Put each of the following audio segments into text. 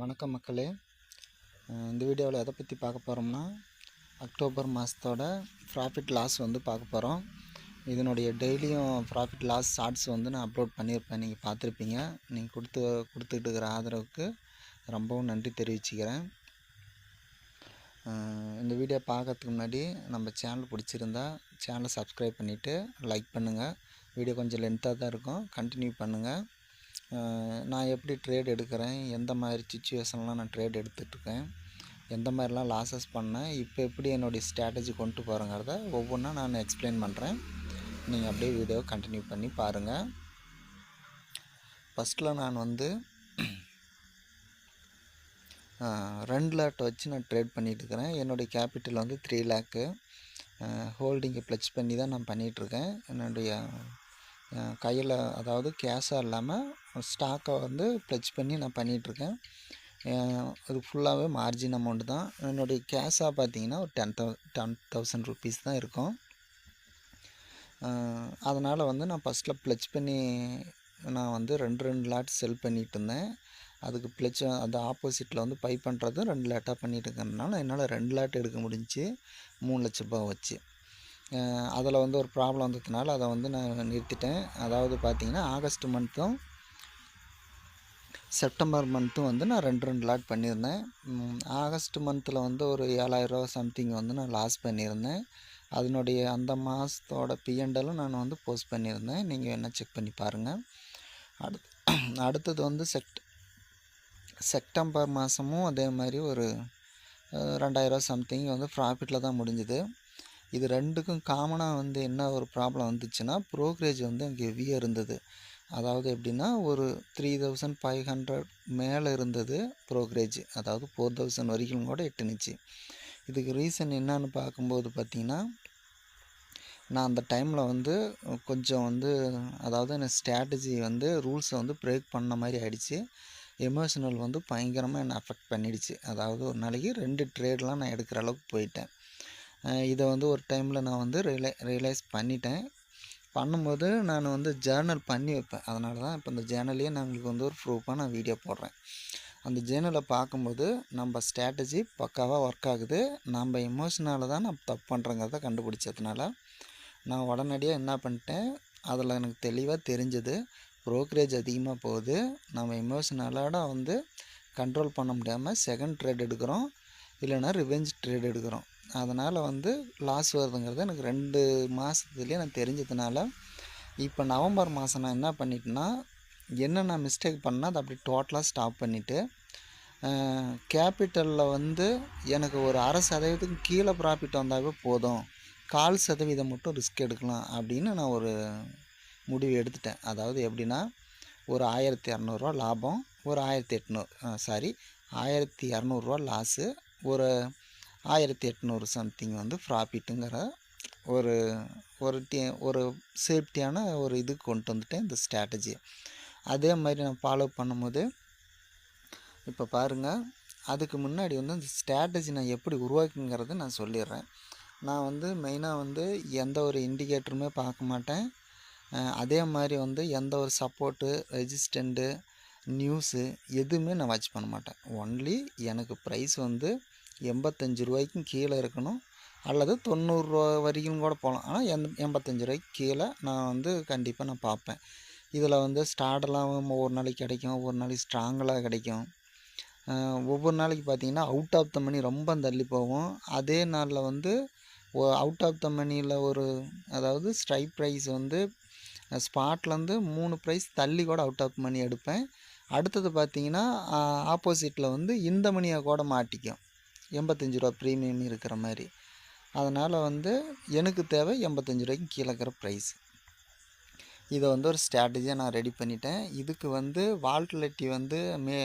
வணக்கம் மக்களே. இந்த வீடியோவில் எதை பற்றி பார்க்க போகிறோம்னா அக்டோபர் மாதத்தோட ப்ராஃபிட் லாஸ் வந்து பார்க்க போகிறோம் இதனுடைய டெய்லியும் ப்ராஃபிட் லாஸ் ஷார்ட்ஸ் வந்து நான் அப்லோட் பண்ணியிருப்பேன். நீங்கள் பார்த்துருப்பீங்க. நீங்கள் கொடுத்து கொடுத்துட்டு இருக்கிற ஆதரவுக்கு ரொம்பவும் நன்றி தெரிவிச்சுக்கிறேன். இந்த வீடியோ பார்க்கறதுக்கு முன்னாடி நம்ம சேனல் பிடிச்சிருந்தா சேனலை சப்ஸ்கிரைப் பண்ணிவிட்டு லைக் பண்ணுங்கள் வீடியோ கொஞ்சம் லென்த்தாக தான் இருக்கும். கண்டினியூ பண்ணுங்கள் நான் எப்படி ட்ரேட் எடுக்கிறேன்? எந்த மாதிரி சுச்சுவேஷன்லாம் நான் ட்ரேட் எடுத்துகிட்ருக்கேன் எந்த மாதிரிலாம் லாஸஸ் பண்ணேன்? இப்போ எப்படி என்னுடைய ஸ்ட்ராட்டஜி கொண்டு போகிறேங்கிறத ஒவ்வொன்றா நான் எக்ஸ்பிளைன் பண்ணுறேன் நீங்கள் அப்படியே வீடியோவை கண்டினியூ பண்ணி பாருங்கள் ஃபஸ்ட்டில் நான் வந்து ரெண்டு லேட் வச்சு நான் ட்ரேட் பண்ணிட்டு இருக்கிறேன் என்னுடைய கேபிட்டல் வந்து த்ரீ லேக்கு ஹோல்டிங்கை ப்ளச் பண்ணி தான் நான் பண்ணிகிட்ருக்கேன் என்னுடைய கையில் அதாவது கேஷாக இல்லாமல் ஸ்டாக்கை வந்து ப்ளச் பண்ணி நான் பண்ணிகிட்ருக்கேன் அது ஃபுல்லாகவே மார்ஜின் அமௌண்ட்டு தான். என்னுடைய கேஷாக பார்த்தீங்கன்னா ஒரு ten thou ten thousand rupees தான் இருக்கும். அதனால் வந்து நான் ஃபஸ்ட்டில் ப்ளச் பண்ணி நான் வந்து ரெண்டு ரெண்டு லாட் செல் பண்ணிகிட்டு இருந்தேன் அதுக்கு ப்ளச் அந்த ஆப்போசிட்டில் வந்து பை பண்ணுறது ரெண்டு லேட்டாக பண்ணிட்டு இருக்கிறதுனால என்னால் ரெண்டு லேட் எடுக்க முடிஞ்சுச்சு. மூணு லட்ச ரூபாய் வச்சு அதில் வந்து ஒரு ப்ராப்ளம் வந்ததுனால அதை வந்து நான் நிறுத்திட்டேன். அதாவது பார்த்தீங்கன்னா ஆகஸ்ட் மந்த்தும் செப்டம்பர் மந்த்தும் வந்து நான் ரெண்டு ரெண்டு லாட் பண்ணியிருந்தேன். ஆகஸ்ட் மந்தில் வந்து ஒரு ஏழாயிரரூவா சம்திங் வந்து நான் லாஸ் பண்ணியிருந்தேன். அதனுடைய அந்த மாதத்தோட பிஎன்டலும் நான் வந்து போஸ்ட் பண்ணியிருந்தேன். நீங்கள் வேணால் செக் பண்ணி பாருங்கள் அடுத்து அடுத்தது வந்து செக்ட் செப்டம்பர் மாதமும் அதே மாதிரி ஒரு ரெண்டாயிரரூவா சம்திங் வந்து ப்ராஃபிட்டில் தான் முடிஞ்சுது. இது ரெண்டுக்கும் காமனாக வந்து என்ன ஒரு ப்ராப்ளம் வந்துச்சுன்னா ப்ரோக்ரேஜ் வந்து அங்கே ஹெவியாக இருந்தது. அதாவது எப்படின்னா ஒரு த்ரீ தௌசண்ட் ஃபைவ் ஹண்ட்ரட் மேலே இருந்தது ப்ரோக்ரேஜ் அதாவது ஃபோர் தௌசண்ட் வரைக்கும் கூட எட்டுனுச்சு. இதுக்கு ரீசன் என்னன்னு பார்க்கும்போது பார்த்திங்கன்னா நான் அந்த டைமில் வந்து கொஞ்சம் வந்து அதாவது எனக்கு ஸ்ட்ராட்டஜி வந்து ரூல்ஸை வந்து பிரேக் பண்ண மாதிரி ஆகிடுச்சு எமோஷனல் வந்து பயங்கரமாக என்னை அஃபெக்ட் பண்ணிடுச்சு. அதாவது ஒரு நாளைக்கு ரெண்டு ட்ரேட்லாம் நான் எடுக்கிற அளவுக்கு போயிட்டேன். இதை வந்து ஒரு டைமில் நான் வந்து ரியலை ரியலைஸ் பண்ணிட்டேன். பண்ணும்போது நான் வந்து ஜேர்னல் பண்ணி வைப்பேன். அதனால தான் இப்போ இந்த ஜேர்னலையே நான் உங்களுக்கு வந்து ஒரு ப்ரூஃபாக நான் வீடியோ போடுறேன். அந்த ஜேர்னலை பார்க்கும்போது நம்ம ஸ்ட்ராட்டஜி பக்காவாக ஒர்க் ஆகுது. நம்ம எமோஷனால் தான் நான் தப்பு பண்ணுறேங்கிறத கண்டுபிடிச்சதுனால நான் உடனடியாக என்ன பண்ணிட்டேன் அதில் எனக்கு தெளிவாக தெரிஞ்சது. ப்ரோக்கரேஜ் அதிகமாக போகுது. நம்ம எமோஷனலோட வந்து கண்ட்ரோல் பண்ண முடியாமல் செகண்ட் ட்ரேட் எடுக்கிறோம். இல்லைன்னா ரிவெஞ்ச் ட்ரேட் எடுக்கிறோம். அதனால் வந்து லாஸ் வருதுங்கிறது எனக்கு ரெண்டு மாதத்துலேயே நான் தெரிஞ்சதுனால இப்போ நவம்பர் மாதம் நான் என்ன பண்ணிட்டேன்னா என்ன நான் மிஸ்டேக் பண்ணால் அதை அப்படி டோட்டலாக ஸ்டாப் பண்ணிவிட்டு கேபிட்டலில் வந்து எனக்கு ஒரு அரை சதவீதத்துக்கு கீழே ப்ராஃபிட் வந்தாவே போதும். கால் சதவீதம் மட்டும் ரிஸ்க் எடுக்கலாம் அப்படின்னு நான் ஒரு முடிவு எடுத்துட்டேன். அதாவது எப்படின்னா ஒரு ஆயிரத்தி இரநூறுவா லாபம் ஒரு ஆயிரத்தி எட்நூறு சாரி ஆயிரத்தி இரநூறுவா லாஸு ஒரு ஆயிரத்தி எட்நூறு சம்திங் வந்து ப்ராஃபிட்டுங்கிற ஒரு ஒரு டீ ஒரு சேஃப்டியான ஒரு இது கொண்டு வந்துட்டேன் இந்த ஸ்ட்ராட்டஜி அதே மாதிரி நான் ஃபாலோ பண்ணும்போது இப்போ பாருங்கள் அதுக்கு முன்னாடி வந்து அந்த ஸ்ட்ராட்டஜி நான் எப்படி உருவாக்குங்கிறத நான் சொல்லிடுறேன். நான் வந்து மெயினாக வந்து எந்த ஒரு இண்டிகேட்டருமே பார்க்க மாட்டேன். அதே மாதிரி வந்து எந்த ஒரு சப்போர்ட்டு ரெஜிஸ்டண்ட்டு நியூஸு எதுவுமே நான் வாட்ச் பண்ண மாட்டேன். ஒன்லி எனக்கு ப்ரைஸ் வந்து எண்பத்தஞ்சு ரூபாய்க்கும் கீழே இருக்கணும். அல்லது தொண்ணூறுரூவா வரைக்கும் கூட போகலாம். ஆனால் எந்த எண்பத்தஞ்சு ரூபாய்க்கு கீழே நான் வந்து கண்டிப்பாக நான் பார்ப்பேன். இதில் வந்து ஸ்டார்டெல்லாம் ஒவ்வொரு நாளைக்கு கிடைக்கும். ஒவ்வொரு நாளைக்கு ஸ்ட்ராங்கெலாம் கிடைக்கும். ஒவ்வொரு நாளைக்கு பார்த்திங்கன்னா அவுட் ஆஃப் த மணி ரொம்ப தள்ளி போகும். அதே நாளில் வந்து அவுட் ஆஃப் த மணியில் ஒரு அதாவது ஸ்ட்ரைக் ப்ரைஸ் வந்து ஸ்பாட்லேருந்து மூணு ப்ரைஸ் தள்ளி கூட அவுட் ஆஃப் மணி எடுப்பேன். அடுத்தது பார்த்திங்கன்னா ஆப்போசிட்டில் வந்து இந்த மணியை கூட மாட்டிக்கும். எண்பத்தஞ்சு ரூபா ப்ரீமியம் இருக்கிற மாதிரி. அதனால் வந்து எனக்கு தேவை எண்பத்தஞ்சு ரூபாய்க்கு கீழே இருக்கிற ப்ரைஸ் இதை வந்து ஒரு ஸ்ட்ராட்டஜியாக நான் ரெடி பண்ணிட்டேன். இதுக்கு வந்து வால்டிலிட்டி வந்து மே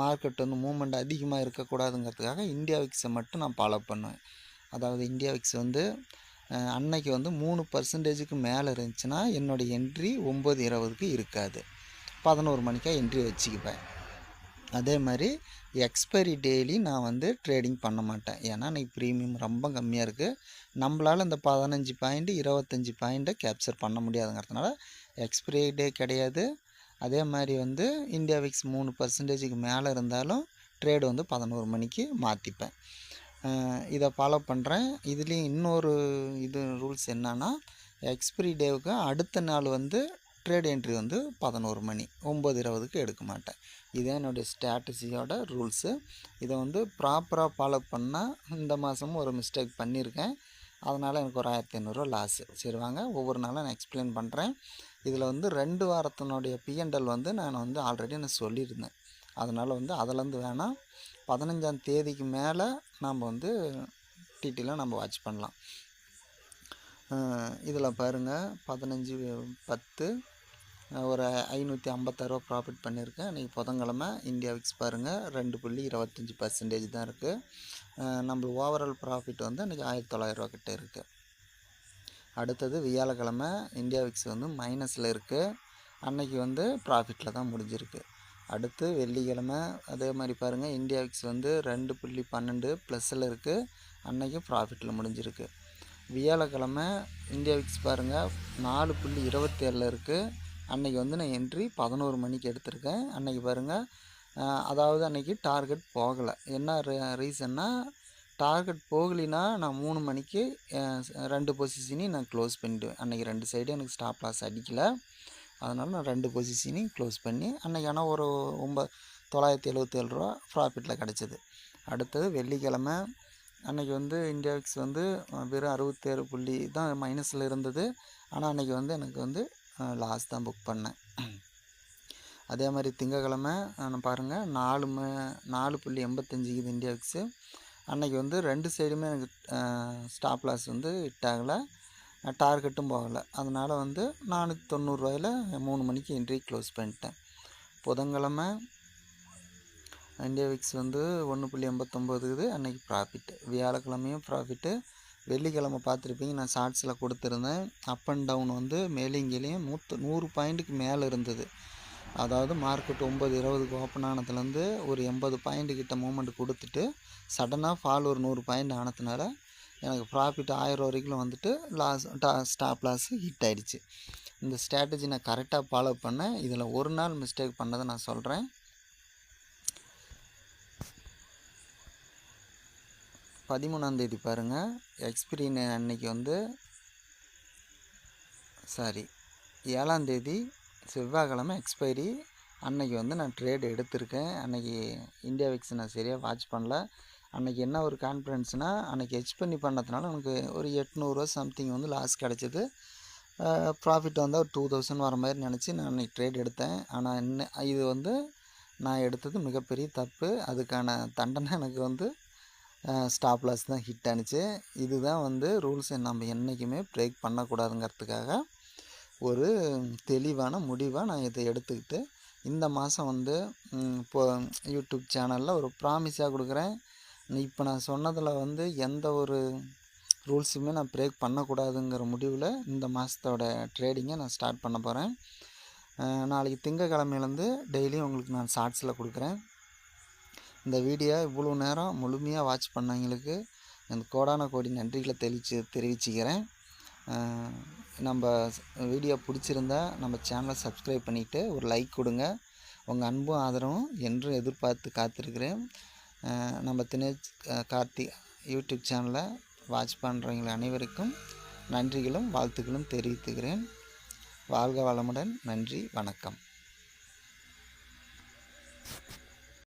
மார்க்கெட் வந்து மூமெண்ட் அதிகமாக இருக்கக்கூடாதுங்கிறதுக்காக இந்தியா விக்ஸை மட்டும் நான் ஃபாலோ பண்ணுவேன். அதாவது இந்தியா விக்ஸ் வந்து அன்னைக்கு வந்து மூணு பர்சன்டேஜுக்கு மேலே இருந்துச்சுன்னா என்னோடய என்ட்ரி ஒம்பது இருபதுக்கு இருக்காது. பதினோரு மணிக்காக என்ட்ரி வச்சுக்குப்பேன் அதே மாதிரி எக்ஸ்பைரி டெய்லி நான் வந்து ட்ரேடிங் பண்ண மாட்டேன். ஏன்னா இன்னைக்கு ப்ரீமியம் ரொம்ப கம்மியாக இருக்குது நம்மளால் இந்த பதினஞ்சு பாயிண்ட்டு இருபத்தஞ்சி பாயிண்ட்டை கேப்சர் பண்ண முடியாதுங்கிறதுனால எக்ஸ்பைரி டே கிடையாது. அதே மாதிரி வந்து இந்தியா விக்ஸ் மூணு பர்சன்டேஜுக்கு மேலே இருந்தாலும் ட்ரேடு வந்து பதினோரு மணிக்கு மாற்றிப்பேன் இதை ஃபாலோ பண்ணுறேன் இதுலேயும் இன்னொரு இது ரூல்ஸ் என்னன்னா எக்ஸ்பிரி டேவுக்கு அடுத்த நாள் வந்து ட்ரேட் என்ட்ரி வந்து பதினோரு மணி ஒம்பது இருபதுக்கு எடுக்க மாட்டேன். இதுதான் என்னுடைய ஸ்ட்ராட்டஜியோட ரூல்ஸு இதை வந்து ப்ராப்பராக ஃபாலோ பண்ணால் இந்த மாதமும் ஒரு மிஸ்டேக் பண்ணியிருக்கேன் அதனால் எனக்கு ஒரு ஆயிரத்தி ஐநூறுரூவா லாஸு சரி வாங்க ஒவ்வொரு நாளும் நான் எக்ஸ்பிளைன் பண்ணுறேன் இதில் வந்து ரெண்டு வாரத்தினுடைய பிஎன்எல் வந்து நான் வந்து ஆல்ரெடி நான் சொல்லியிருந்தேன். அதனால் வந்து அதிலேருந்து வேணால் பதினஞ்சாம் தேதிக்கு மேலே நாம் வந்து டிடியில் நம்ம வாட்ச் பண்ணலாம். இதில் பாருங்கள் பதினஞ்சு பத்து. ஒரு ஐநூற்றி ஐம்பத்தாறுரூவா ப்ராஃபிட் பண்ணியிருக்கேன் இன்றைக்கி புதன்கிழமை இந்தியா விக்ஸ் பாருங்கள் ரெண்டு புள்ளி இருபத்தஞ்சி பர்சன்டேஜ் தான் இருக்குது நம்ம ஓவரால் ப்ராஃபிட் வந்து இன்றைக்கி ஆயிரத்தி தொள்ளாயிரரூவா கிட்டே இருக்குது அடுத்தது வியாழக்கிழமை இந்தியா விக்ஸ் வந்து மைனஸில் இருக்குது அன்னைக்கு வந்து ப்ராஃபிட்டில் தான் முடிஞ்சிருக்கு. அடுத்து வெள்ளிக்கிழமை அதே மாதிரி பாருங்கள் இந்தியா விக்ஸ் வந்து ரெண்டு புள்ளி பன்னெண்டு ப்ளஸில் இருக்குது அன்றைக்கும் ப்ராஃபிட்டில் முடிஞ்சிருக்கு. வியாழக்கிழமை இந்தியா விக்ஸ் பாருங்கள் நாலு புள்ளி இருபத்தேழில் இருக்குது அன்றைக்கி வந்து நான் என்ட்ரி பதினோரு மணிக்கு எடுத்திருக்கேன். அன்றைக்கி பாருங்கள் அதாவது அன்றைக்கி டார்கெட் போகலை. என்ன ரீசன்னா டார்கெட் போகலினா நான் மூணு மணிக்கு ரெண்டு பொசிஷனையும் நான் க்ளோஸ் பண்ணிவிடுவேன் அன்றைக்கி ரெண்டு சைடும் எனக்கு ஸ்டாப் லாஸ் அடிக்கலை. அதனால் நான் ரெண்டு பொசிஷனையும் க்ளோஸ் பண்ணி அன்றைக்கி ஆனால் ஒரு ஒம்ப தொள்ளாயிரத்தி எழுபத்தேழு ரூபா ப்ராஃபிட்டில் கிடச்சிது. அடுத்தது வெள்ளிக்கிழமை அன்றைக்கி வந்து இந்தியாவிக்ஸ் வந்து வெறும் அறுபத்தேழு புள்ளி தான் மைனஸில் இருந்தது. ஆனால் அன்றைக்கி வந்து எனக்கு வந்து லாஸ் தான் புக் பண்ணேன். அதே மாதிரி திங்கக்கிழமை நான் பாருங்கள் நாலு ம நாலு புள்ளி எண்பத்தஞ்சு இது இந்தியாவிக்ஸு அன்றைக்கி வந்து ரெண்டு சைடுமே எனக்கு ஸ்டாப் லாஸ் வந்து ஹிட் ஆகலை. டார்கெட்டும் போகலை. அதனால் வந்து நானூற்றி தொண்ணூறுரூவாயில் மூணு மணிக்கு என்ட்ரி க்ளோஸ் பண்ணிட்டேன். புதன்கிழமை இண்டியாவிக்ஸ் வந்து ஒன்று புள்ளி எண்பத்தொம்போது இது அன்றைக்கி ப்ராஃபிட்டு வியாழக்கிழமையும் ப்ராஃபிட்டு வெள்ளிக்கிழமை பார்த்துருப்பீங்க. நான் ஷார்ட்ஸில் கொடுத்துருந்தேன். அப் அண்ட் டவுன் வந்து மேலேயும் நூற்று நூறு பாயிண்ட்டுக்கு மேலே இருந்தது. அதாவது மார்க்கெட் ஒம்பது இருபதுக்கு ஓப்பன் ஆனதுலேருந்து ஒரு எண்பது பாயிண்ட் கிட்ட மூமெண்ட் கொடுத்துட்டு சடனாக ஃபால் ஒரு நூறு பாயிண்ட் ஆனதுனால எனக்கு ப்ராஃபிட் ஆயிரம் வரைக்கும் வந்துட்டு லாஸ் டா ஸ்டாப் லாஸ் ஹிட் ஆகிடுச்சு இந்த ஸ்ட்ராட்டஜி நான் கரெக்டாக ஃபாலோ பண்ணேன். இதில் ஒரு நாள் மிஸ்டேக் பண்ணதை நான் சொல்கிறேன் பதிமூணாந்தேதி பாருங்கள் எக்ஸ்பிரி அன்னைக்கு வந்து சாரி ஏழாந்தேதி செவ்வாய்க்கிழமை எக்ஸ்பைரி அன்னைக்கு வந்து நான் ட்ரேடு எடுத்திருக்கேன். அன்றைக்கி இந்தியா விக்ஸ் நான் சரியாக வாட்ச் பண்ணல. அன்றைக்கி என்ன ஒரு கான்ஃபிடென்ஸ்னால் அன்றைக்கி ஹெச் பண்ணி பண்ணதுனால எனக்கு ஒரு எட்நூறுவா சம்திங் வந்து லாஸ் கிடச்சிது. ப்ராஃபிட் வந்தால் ஒரு டூ தௌசண்ட் வர மாதிரி நினச்சி நான் அன்றைக்கி ட்ரேட் எடுத்தேன். ஆனால் இன்னும் இது வந்து நான் எடுத்தது மிகப்பெரிய தப்பு. அதுக்கான தண்டனை எனக்கு வந்து ஸ்டாப் லாஸ் தான் ஹிட் ஆணுச்சு இதுதான் வந்து ரூல்ஸை நம்ம என்றைக்குமே பிரேக் பண்ணக்கூடாதுங்கிறதுக்காக ஒரு தெளிவான முடிவாக நான் இதை எடுத்துக்கிட்டு இந்த மாதம் வந்து இப்போ யூடியூப் சேனலில் ஒரு ப்ராமிஸாக கொடுக்குறேன். இப்போ நான் சொன்னதில் வந்து எந்த ஒரு ரூல்ஸுமே நான் பிரேக் பண்ணக்கூடாதுங்கிற முடிவில் இந்த மாதத்தோட ட்ரேடிங்கை நான் ஸ்டார்ட் பண்ண போகிறேன் நாளைக்கு திங்கக்கிழமையிலேருந்து டெய்லியும் உங்களுக்கு நான் ஷார்ட்ஸில் கொடுக்குறேன். இந்த வீடியோ இவ்வளோ நேரம் முழுமையாக வாட்ச் பண்ணவங்களுக்கு இந்த கோடான கோடி நன்றிகளை தெளிச்சு தெரிவிச்சுக்கிறேன். நம்ம வீடியோ பிடிச்சிருந்தா நம்ம சேனலை சப்ஸ்கிரைப் பண்ணிவிட்டு ஒரு லைக் கொடுங்க. உங்கள் அன்பும் ஆதரவும் என்றும் எதிர்பார்த்து காத்திருக்கிறேன். நம்ம தினேஷ் கார்த்தி யூடியூப் சேனலை வாட்ச் பண்ணுறவங்க அனைவருக்கும் நன்றிகளும் வாழ்த்துக்களும் தெரிவித்துக்கிறேன். வாழ்க வளமுடன் நன்றி வணக்கம்.